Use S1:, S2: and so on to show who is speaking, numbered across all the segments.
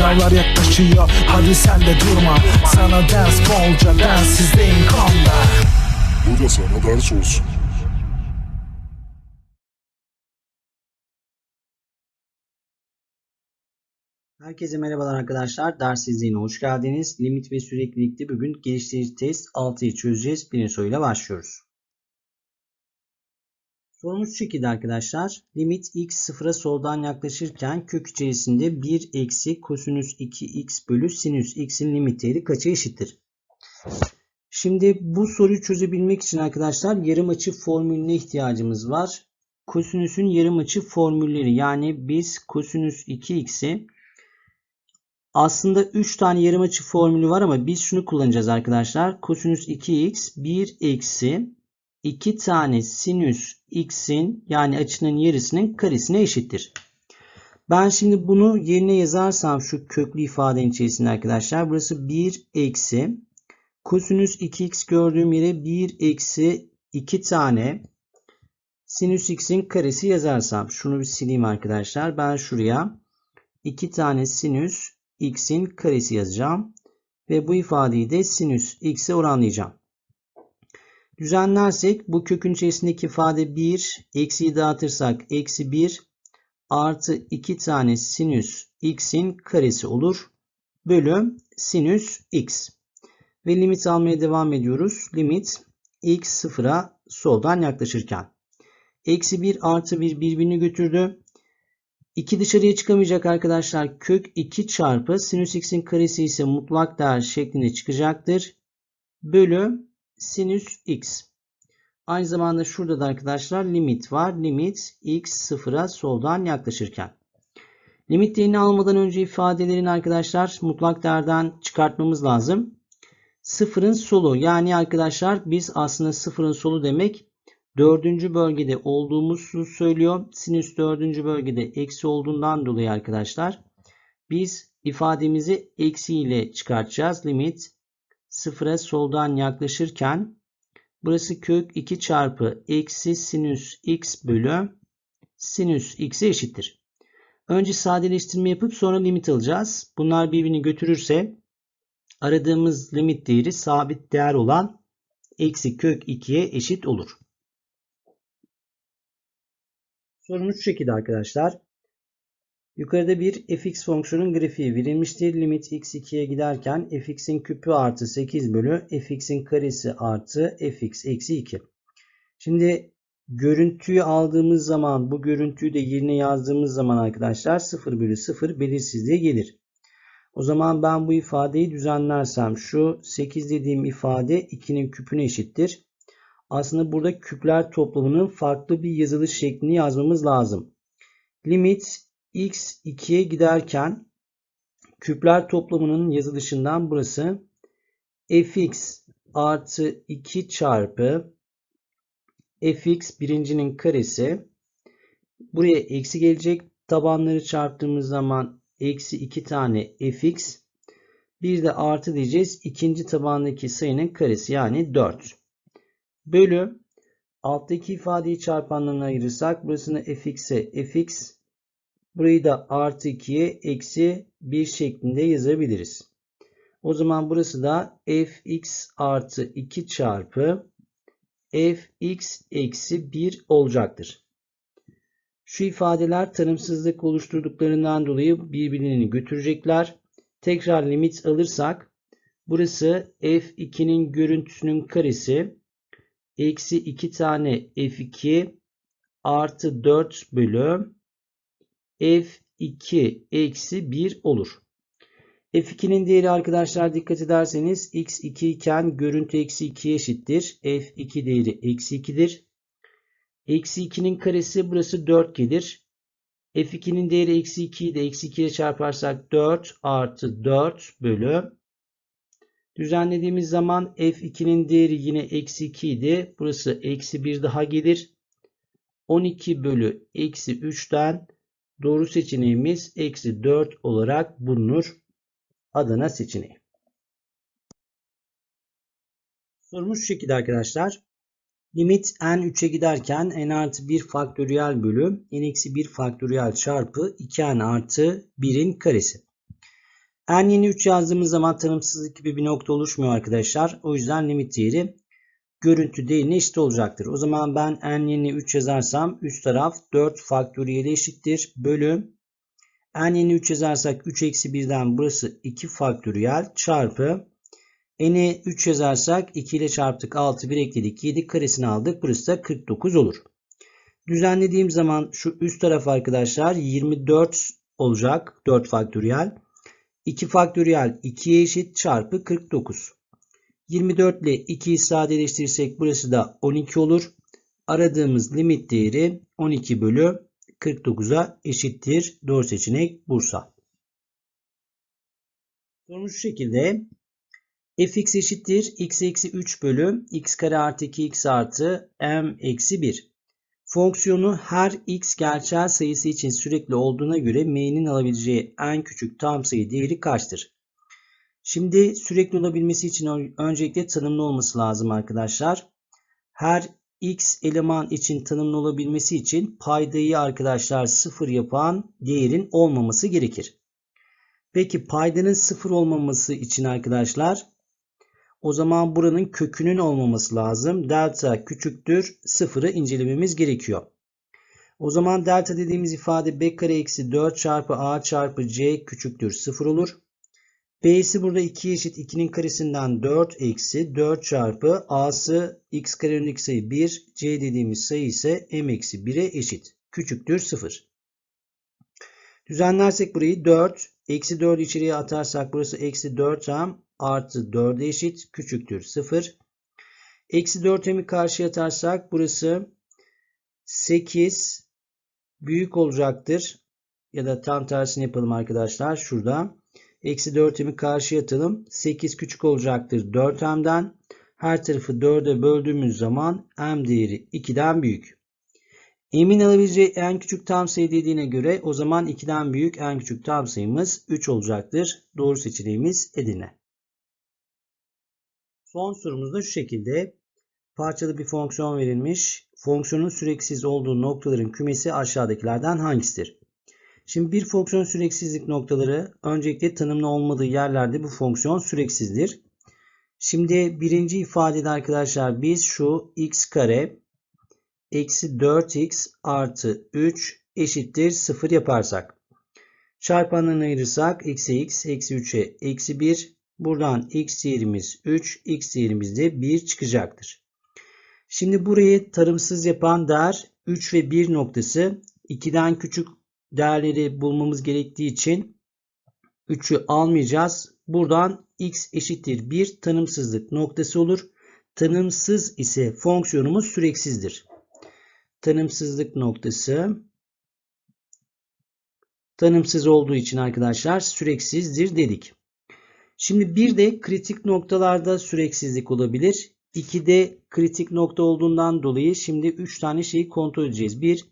S1: Sınavlar yaklaşıyor hadi sen de durma Sana ders bolca denssizliğin konda
S2: Bu da sana ders olsun.
S3: Herkese merhabalar arkadaşlar. Ders izleyine hoş geldiniz. Limit ve süreklilikte bugün geliştirici test 6'yı çözeceğiz. Birinci soruyla başlıyoruz. Sorumuz şu şekilde arkadaşlar. Limit x sıfıra soldan yaklaşırken kök içerisinde 1 eksi kosinüs 2x bölü sinüs x'in limit değeri kaça eşittir? Şimdi bu soruyu çözebilmek için arkadaşlar yarım açı formülüne ihtiyacımız var. Kosinüsün yarım açı formülleri yani biz kosinüs 2x'i aslında 3 tane yarım açı formülü var ama biz şunu kullanacağız arkadaşlar. Kosinüs 2x 1 eksi 2 tane sinüs x'in yani açının yarısının karesine eşittir. Ben şimdi bunu yerine yazarsam şu köklü ifadenin içerisinde arkadaşlar burası 1 eksi kosinüs 2x gördüğüm yere 1 eksi 2 tane sinüs x'in karesi yazarsam şunu bir sileyim arkadaşlar. Ben şuraya 2 tane sinüs x'in karesi yazacağım. Ve bu ifadeyi de sinüs x'e oranlayacağım. Düzenlersek bu kökün içerisindeki ifade 1. Eksiyi dağıtırsak eksi 1 artı 2 tane sinüs x'in karesi olur. Bölü sinüs x. Ve limit almaya devam ediyoruz. Limit x sıfıra soldan yaklaşırken. Eksi 1 artı 1 birbirini götürdü. 2 dışarıya çıkamayacak arkadaşlar. Kök 2 çarpı sinüs x'in karesi ise mutlak değer şeklinde çıkacaktır. Bölü sinüs x. Aynı zamanda şurada da arkadaşlar limit var. Limit x sıfıra soldan yaklaşırken. Limit değerini almadan önce ifadelerin arkadaşlar mutlak değerden çıkartmamız lazım. Sıfırın solu yani arkadaşlar biz aslında sıfırın solu demek dördüncü bölgede olduğumuzu söylüyor. Sinüs dördüncü bölgede eksi olduğundan dolayı arkadaşlar biz ifademizi eksi ile çıkartacağız. Limit sıfıra soldan yaklaşırken burası kök 2 çarpı eksi sinüs x bölü sinüs x'e eşittir. Önce sadeleştirme yapıp sonra limit alacağız. Bunlar birbirini götürürse aradığımız limit değeri sabit değer olan eksi kök 2'ye eşit olur. Sorumuz şu şekilde arkadaşlar. Yukarıda bir fx fonksiyonun grafiği verilmiştir. Limit x 2'ye giderken fx'in küpü artı 8 bölü fx'in karesi artı fx eksi 2. Şimdi görüntüyü aldığımız zaman bu görüntüyü de yerine yazdığımız zaman arkadaşlar 0 bölü 0 belirsizliğe gelir. O zaman ben bu ifadeyi düzenlersem şu 8 dediğim ifade 2'nin küpüne eşittir. Aslında burada küpler toplamının farklı bir yazılış şeklini yazmamız lazım. Limit x 2'ye giderken küpler toplamının yazılışından burası fx artı 2 çarpı fx birincinin karesi. Buraya eksi gelecek. Tabanları çarptığımız zaman eksi 2 tane fx. Bir de artı diyeceğiz. İkinci tabandaki sayının karesi yani 4 bölü alttaki ifadeyi çarpanlarına ayırırsak burasını fx'e fx burayı da artı 2'ye eksi 1 şeklinde yazabiliriz. O zaman burası da fx artı 2 çarpı fx eksi 1 olacaktır. Şu ifadeler tanımsızlık oluşturduklarından dolayı birbirini götürecekler. Tekrar limit alırsak burası f2'nin görüntüsünün karesi eksi 2 tane f2 artı 4 bölü f2 eksi 1 olur. f2'nin değeri arkadaşlar dikkat ederseniz x2 iken görüntü eksi 2'ye eşittir. f2 değeri eksi 2'dir. Eksi 2'nin karesi burası 4 gelir. f2'nin değeri eksi 2'yi de eksi 2 ile çarparsak 4 artı 4 bölü Düzenlediğimiz zaman f2'nin değeri yine eksi 2 idi. Burası eksi 1 daha gelir. 12 bölü eksi 3'ten doğru seçeneğimiz eksi 4 olarak bulunur. Adana seçeneği. Sorumuz şu şekilde arkadaşlar. Limit n 3'e giderken n artı 1 faktöriyel bölü n eksi 1 faktöriyel çarpı 2n artı 1'in karesi. n yeni 3 yazdığımız zaman tanımsızlık gibi bir nokta oluşmuyor arkadaşlar. O yüzden limit değeri görüntü değerine eşit olacaktır. O zaman ben n yeni 3 yazarsam üst taraf 4 faktöriyeli eşittir. Bölü n yeni 3 yazarsak 3 eksi 1'den burası 2 faktöriyel çarpı n'i 3 yazarsak 2 ile çarptık 6 1 ekledik 7 karesini aldık. Burası da 49 olur. Düzenlediğim zaman şu üst taraf arkadaşlar 24 olacak. 4 faktöriyel. 2 faktöriyel 2'ye eşit çarpı 49. 24 ile 2'yi sadeleştirirsek burası da 12 olur. Aradığımız limit değeri 12 bölü 49'a eşittir. Doğru seçenek Bursa. Sorumuz şu şekilde. fx eşittir x eksi 3 bölü x kare artı 2x artı m eksi 1. Fonksiyonu her x gerçel sayısı için sürekli olduğuna göre m'nin alabileceği en küçük tam sayı değeri kaçtır? Şimdi sürekli olabilmesi için öncelikle tanımlı olması lazım arkadaşlar. Her x eleman için tanımlı olabilmesi için paydayı arkadaşlar sıfır yapan değerin olmaması gerekir. Peki paydanın sıfır olmaması için arkadaşlar o zaman buranın kökünün olmaması lazım. Delta küçüktür sıfırı incelememiz gerekiyor. O zaman delta dediğimiz ifade b kare eksi 4 çarpı a çarpı c küçüktür sıfır olur. B'si burada 2 eşit 2'nin karesinden 4 eksi 4 çarpı A'sı x karenin sayı 1. C dediğimiz sayı ise m eksi 1'e eşit. Küçüktür 0. Düzenlersek burayı 4. Eksi 4 içeriye atarsak burası eksi 4m artı 4'e eşit. Küçüktür 0. Eksi 4m'i karşıya atarsak burası 8 büyük olacaktır. Ya da tam tersini yapalım arkadaşlar. Şurada. Eksi 4m'i karşıya atalım. 8 küçük olacaktır 4m'den. Her tarafı 4'e böldüğümüz zaman m değeri 2'den büyük. M'in alabileceği en küçük tam sayı dediğine göre o zaman 2'den büyük en küçük tam sayımız 3 olacaktır. Doğru seçeneğimiz Edirne. Son sorumuz da şu şekilde. Parçalı bir fonksiyon verilmiş. Fonksiyonun süreksiz olduğu noktaların kümesi aşağıdakilerden hangisidir? Şimdi bir fonksiyon süreksizlik noktaları öncelikle tanımlı olmadığı yerlerde bu fonksiyon süreksizdir. Şimdi birinci ifadede arkadaşlar biz şu x kare eksi 4x artı 3 eşittir 0 yaparsak. Çarpanlarını ayırırsak eksi x eksi 3'e eksi 1. Buradan x değerimiz 3 x değerimiz de 1 çıkacaktır. Şimdi burayı tarımsız yapan değer 3 ve 1 noktası 2'den küçük değerleri bulmamız gerektiği için 3'ü almayacağız. Buradan x eşittir 1 tanımsızlık noktası olur. Tanımsız ise fonksiyonumuz süreksizdir. Tanımsızlık noktası tanımsız olduğu için arkadaşlar süreksizdir dedik. Şimdi bir de kritik noktalarda süreksizlik olabilir. 2'de kritik nokta olduğundan dolayı şimdi 3 tane şeyi kontrol edeceğiz. 1.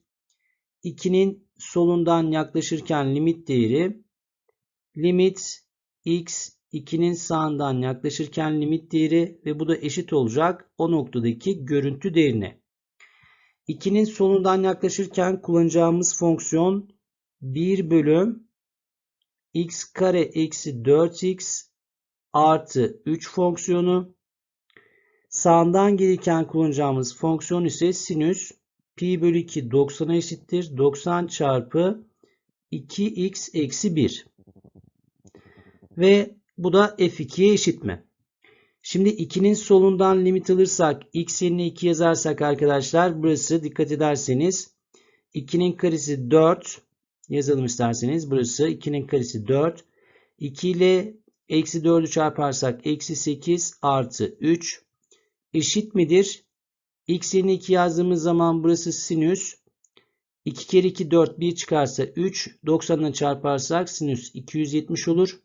S3: 2'nin solundan yaklaşırken limit değeri limit x 2'nin sağından yaklaşırken limit değeri ve bu da eşit olacak o noktadaki görüntü değerine. 2'nin solundan yaklaşırken kullanacağımız fonksiyon 1 bölü x kare eksi 4x artı 3 fonksiyonu. Sağından gelirken kullanacağımız fonksiyon ise sinüs pi bölü 2 90'a eşittir. 90 çarpı 2x eksi 1. Ve bu da f2'ye eşit mi? Şimdi 2'nin solundan limit alırsak x yerine 2 yazarsak arkadaşlar burası dikkat ederseniz 2'nin karesi 4 yazalım isterseniz. Burası 2'nin karesi 4. 2 ile eksi 4'ü çarparsak eksi 8 artı 3 eşit midir? X yerine 2 yazdığımız zaman burası sinüs. 2 kere 2 4 1 çıkarsa 3. 90'la çarparsak sinüs 270 olur.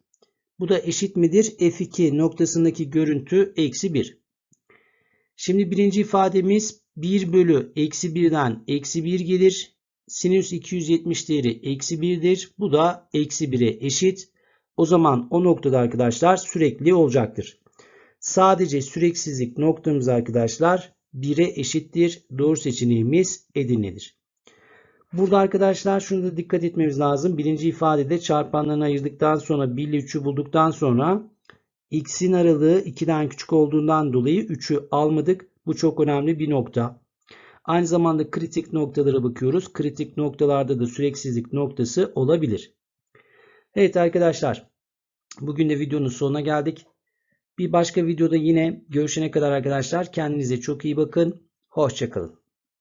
S3: Bu da eşit midir? F2 noktasındaki görüntü eksi 1. Şimdi birinci ifademiz 1 bölü eksi 1'den eksi 1 gelir. Sinüs 270 değeri eksi 1'dir. Bu da eksi 1'e eşit. O zaman o noktada arkadaşlar sürekli olacaktır. Sadece süreksizlik noktamız arkadaşlar 1'e eşittir. Doğru seçeneğimiz Edirne'dir. Burada arkadaşlar şunu da dikkat etmemiz lazım. Birinci ifadede çarpanlarını ayırdıktan sonra 1 ile 3'ü bulduktan sonra x'in aralığı 2'den küçük olduğundan dolayı 3'ü almadık. Bu çok önemli bir nokta. Aynı zamanda kritik noktalara bakıyoruz. Kritik noktalarda da süreksizlik noktası olabilir. Evet arkadaşlar. Bugün de videonun sonuna geldik. Bir başka videoda yine görüşene kadar arkadaşlar kendinize çok iyi bakın. Hoşçakalın.